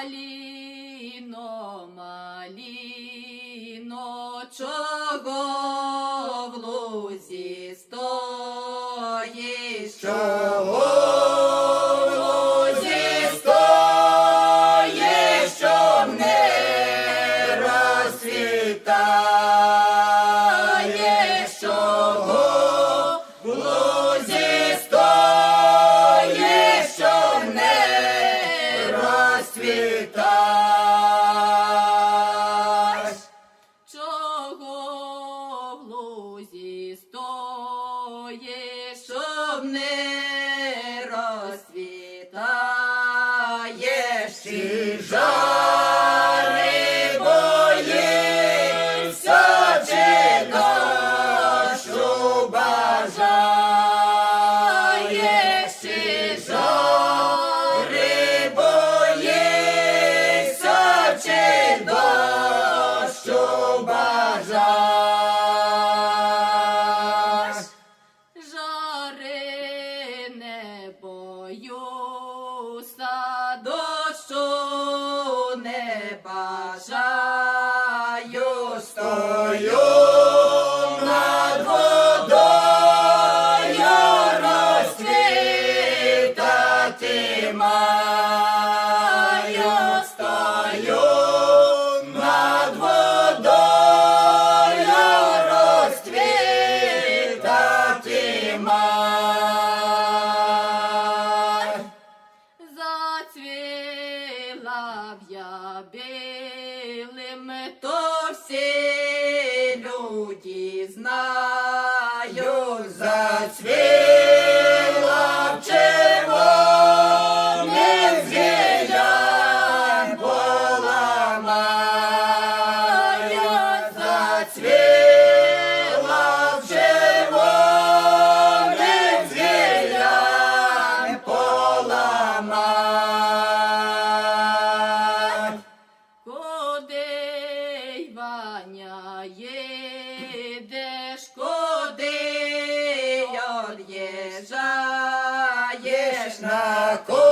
Маліно, маліно, чого в лузі стоїш? Чого стоїш, щоб не розцвітаєш? Боюся, дощу не бажаю, Стою Б я білим, то всі люди знають. за в єдеш, куди од'їжджаєш на куди.